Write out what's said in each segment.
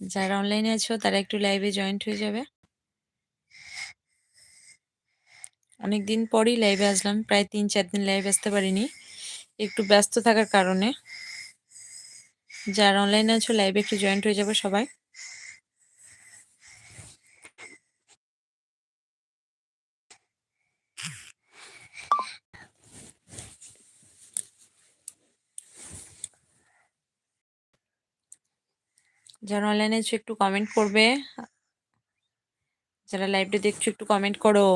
যারা অনলাইনে আছো, তারা একটু লাইভে জয়েন্ট হয়ে যাবে। অনেক দিন পরই লাইভে আসলাম, প্রায় তিন চার দিন লাইভে আসতে পারিনি। একটু ব্যস্ত থাকার কারণে। যারা অনলাইনে আছো লাইভে একটু জয়েন্ট হয়ে যাবে সবাই। যারা অনলাইনে আছো একটু কমেন্ট করবে, যারা লাইভটা দেখছ একটু কমেন্ট করো।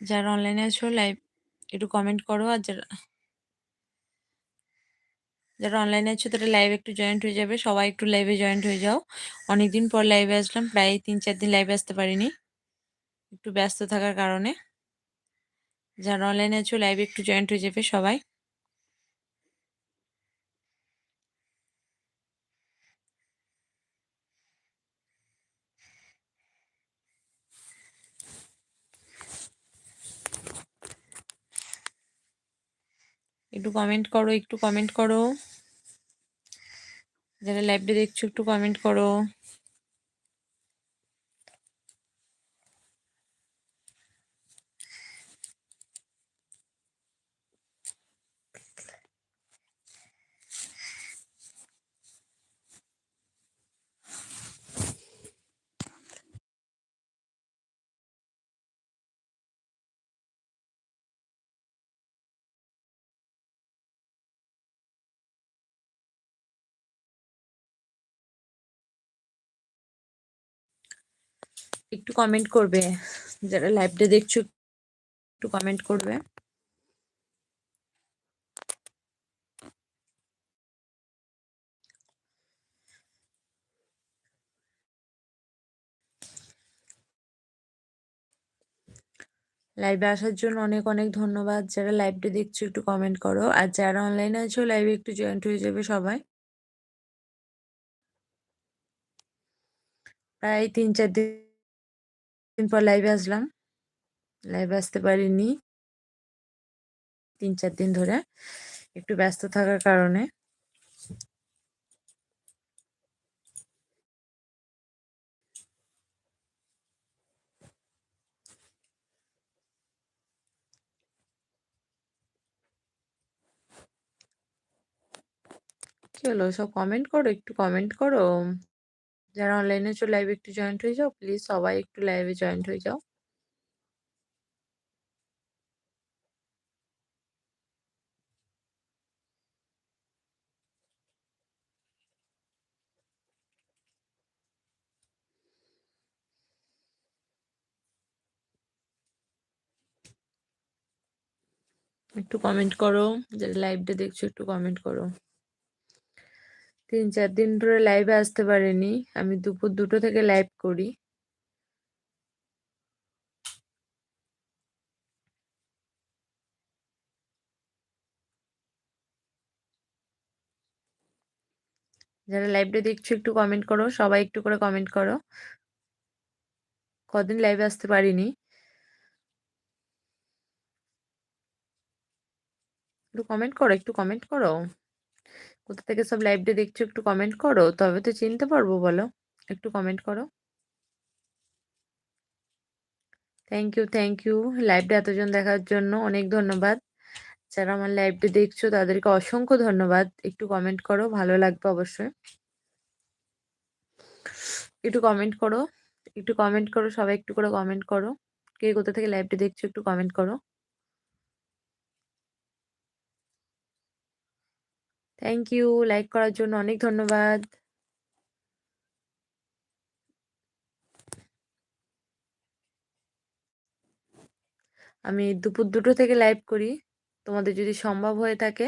যারা অনলাইনে আছো লাইভ একটু কমেন্ট করো, আর যারা যারা অনলাইনে আছো তারা লাইভ একটু জয়েন্ট হয়ে যাবে। সবাই একটু লাইভে জয়েন্ট হয়ে যাও। অনেকদিন পর লাইভে আসলাম, প্রায় তিন চার দিন লাইভে আসতে পারিনি। একটু ব্যস্ত থাকার কারণে। যারা অনলাইনে আছো লাইভে একটু জয়েন্ট হয়ে যাবে সবাই। একটু কমেন্ট করো, একটু কমেন্ট করো। যারা লাইভটা দেখছ একটু কমেন্ট করো। একটু কমেন্ট করবে। যারা লাইভটা দেখছ, একটু কমেন্ট করবে। লাইভে আসার জন্য অনেক অনেক ধন্যবাদ। যারা লাইভটা দেখছ, একটু কমেন্ট করো। আর যারা অনলাইনে আছো লাইভে একটু জয়েন্ট হয়ে যাবে সবাই। প্রায় তিন, চার দিন পর লাইভে আসলাম। লাইভে আসতে পারিনি। তিন চার দিন ধরে একটু ব্যস্ত থাকার কারণে। কি হলো? সব কমেন্ট করো? একটু কমেন্ট করো। যারা অনলাইনে আছো লাইভে একটু জয়েন্ট হয়ে যাও প্লিজ সবাই একটু লাইভে জয়েন্ট হয়ে যাও। একটু কমেন্ট করো, যারা লাইভটা দেখছ, একটু কমেন্ট করো। তিন চার দিন ধরে লাইভে আসতে পারিনি। আমি দুপুর দুটো থেকে লাইভ করি। যারা লাইভটা দেখছ, একটু কমেন্ট করো। সবাই একটু করে কমেন্ট করো। কদিন লাইভে আসতে পারিনি। একটু কমেন্ট করো, একটু কমেন্ট করো। কোথা থেকে সব লাইভটা দেখছ একটু কমেন্ট করো, তবে তো চিনতে পারব বলো, একটু কমেন্ট করো। থ্যাংক ইউ থ্যাংক ইউ লাইভটা এতজন দেখার জন্য অনেক ধন্যবাদ। যারা আমার লাইভটা দেখছ তাদেরকে অসংখ্য ধন্যবাদ, একটু কমেন্ট করো, ভালো লাগবে অবশ্যই। একটু কমেন্ট করো, একটু কমেন্ট করো, সবাই একটু করে কমেন্ট করো। কে কোথা থেকে লাইভটা দেখছ একটু কমেন্ট করো। থ্যাংক ইউ লাইক করার জন্য অনেক ধন্যবাদ। আমি দুপুর দুটো থেকে লাইভ করি। তোমাদের যদি সম্ভব হয়ে থাকে,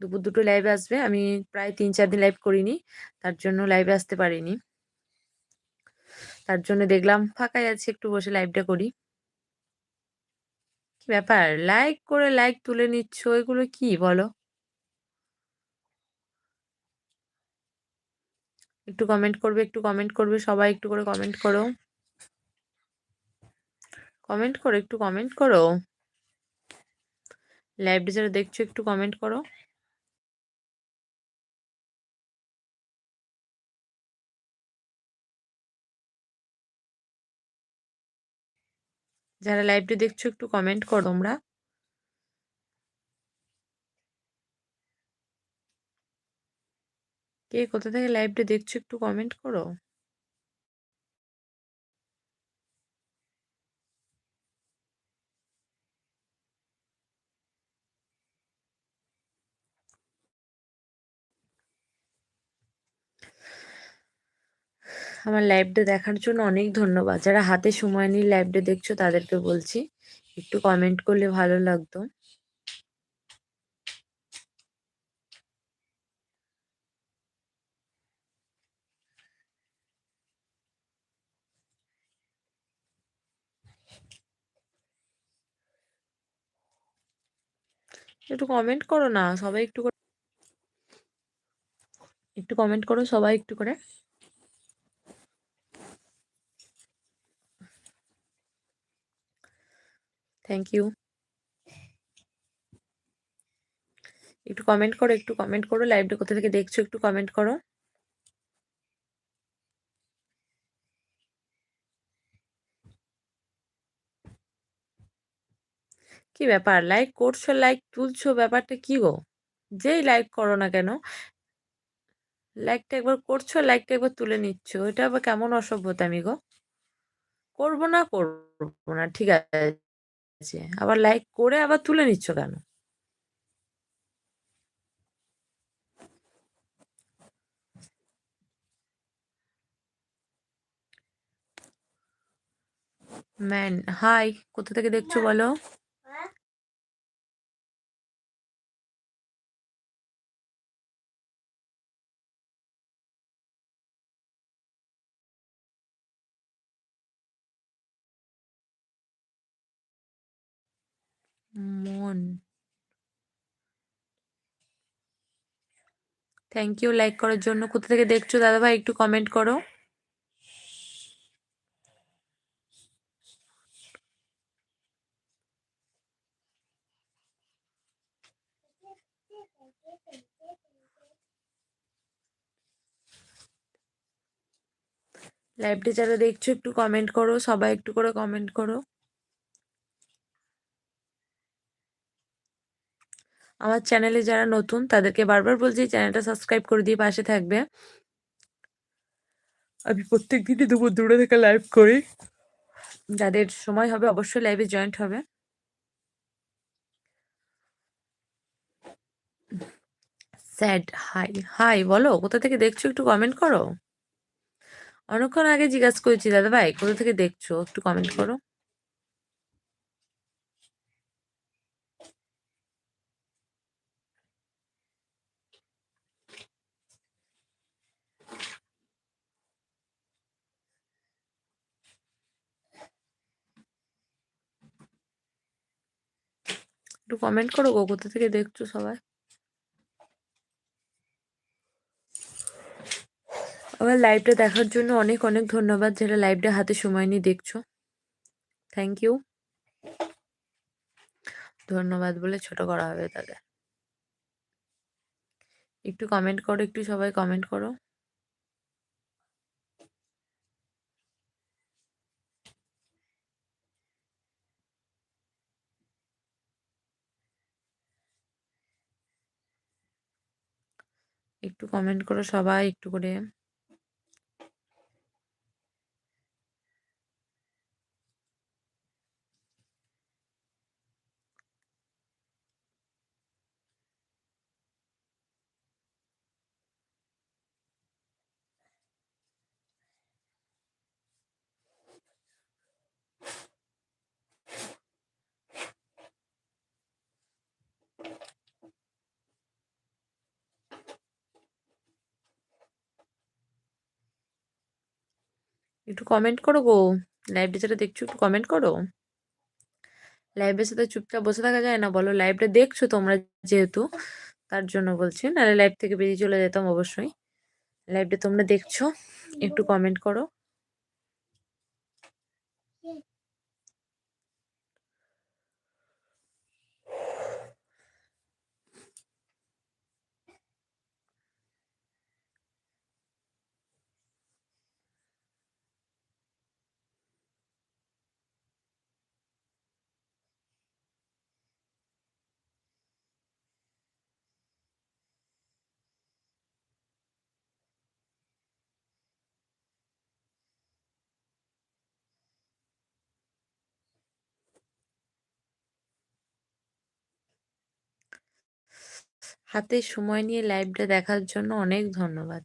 দুপুর দুটো লাইভে আসবে। আমি প্রায় তিন চার দিন লাইভ করিনি, তার জন্য লাইভে আসতে পারিনি। তার জন্য দেখলাম ফাঁকাই আছে, একটু বসে লাইভটা করি। কি ব্যাপার? লাইক করে লাইক তুলে নিচ্ছ, এগুলো কি বলো? একটু কমেন্ট করবে, একটু কমেন্ট করবে, সবাই একটু করে কমেন্ট করো। কমেন্ট করো, একটু কমেন্ট করো। লাইভটা যারা দেখছ, একটু কমেন্ট করো। যারা লাইভটি দেখছ, একটু কমেন্ট করো তোমরা। কে কোথা থেকে লাইভটা দেখছ একটু কমেন্ট করো? আমার লাইভটা দেখার জন্য অনেক ধন্যবাদ। যারা হাতে সময় নিয়ে লাইভটা দেখছ তাদেরকে বলছি, একটু কমেন্ট করলে ভালো লাগতো। একটু কমেন্ট করো না, সবাই একটু করে একটু কমেন্ট করো সবাই একটু করে। থ্যাংক ইউ একটু কমেন্ট করো, একটু কমেন্ট করো লাইভটা কোথা থেকে দেখছ একটু কমেন্ট করো। কি ব্যাপার? লাইক করছ লাইক তুলছো ব্যাপারটা কি গো? যেই লাইক করো না কেন? লাইকটা একবার করছ লাইকটা একবার তুলে নিচ্ছ। এটা আবার কেমন অসভ্যতা আমি গো? করব না করব না ঠিক আছে। আবার লাইক করে আবার তুলে নিচ্ছ কেন? ম্যান হাই কোথা থেকে দেখছ বলো? মন। থ্যাংক ইউ লাইক করার জন্য। কোথা থেকে দেখছ দাদা ভাই একটু কমেন্ট করো। লাইভটি যারা দেখছ, একটু কমেন্ট করো। সবাই একটু করে কমেন্ট করো। আমার চ্যানেলে যারা নতুন, তাদেরকে বারবার বলছি চ্যানেলটা সাবস্ক্রাইব করে দিয়ে পাশে থাকবে। আমি প্রত্যেক দিনই দুপুর দূরে থেকে লাইভ করি। যাদের সময় হবে, অবশ্যই লাইভে জয়েন্ট হবে। স্যাড হাই হাই বলো, কোথা থেকে দেখছ? একটু কমেন্ট করো। অনেকক্ষণ আগে জিজ্ঞাসা করেছি দাদা ভাই কোথা থেকে দেখছ? একটু কমেন্ট করো। একটু কমেন্ট করো, গো, কোথা থেকে দেখছ সবাই? আমার লাইভটা দেখার জন্য অনেক অনেক ধন্যবাদ যারা লাইভটা হাতে সময় নিয়ে দেখছ। থ্যাংক ইউ ধন্যবাদ বলে ছোট করা হবে তাদের। একটু কমেন্ট করো, একটু সবাই কমেন্ট করো একটু কমেন্ট করো সবাই একটু করে একটু কমেন্ট করো গো। লাইভটা যেটা দেখছ একটু কমেন্ট করো। লাইভের সাথে চুপচাপ বসে থাকা যায় না? বলো লাইভটা দেখছ তোমরা যেহেতু, তার জন্য বলছি। নাহলে লাইভ থেকে বেরিয়ে চলে যেতাম অবশ্যই। লাইভটা তোমরা দেখছ, একটু কমেন্ট করো। হাতে সময় নিয়ে লাইভটা দেখার জন্য অনেক ধন্যবাদ।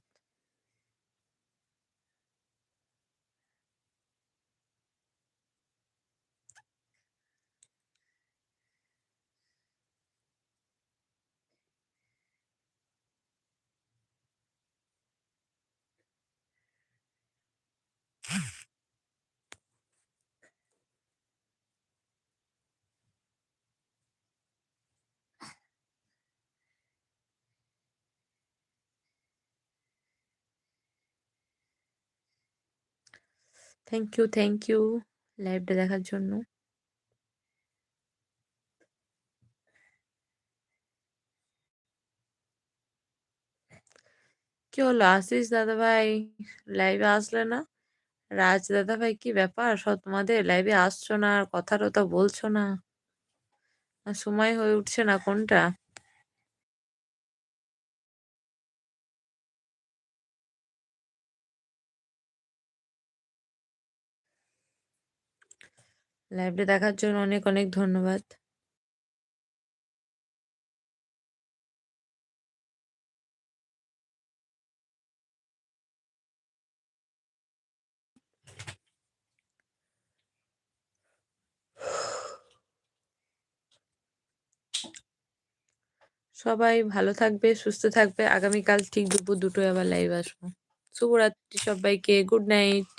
থ্যাংক ইউ থ্যাংক ইউ লাইভটা দেখার জন্য। কি হলো? আশিস দাদা ভাই লাইভে আসলে না? রাজ দাদা ভাই কি ব্যাপার? সব তোমাদের লাইভে আসছো না? কথা টথা বলছো না? সময় হয়ে উঠছে না কোনটা? লাইভটা দেখার জন্য অনেক অনেক ধন্যবাদ। সবাই ভালো থাকবে, সুস্থ থাকবে। আগামীকাল ঠিক দুপুর দুটোয় আবার লাইভ আসব। শুভরাত্রি সবাইকে। Good night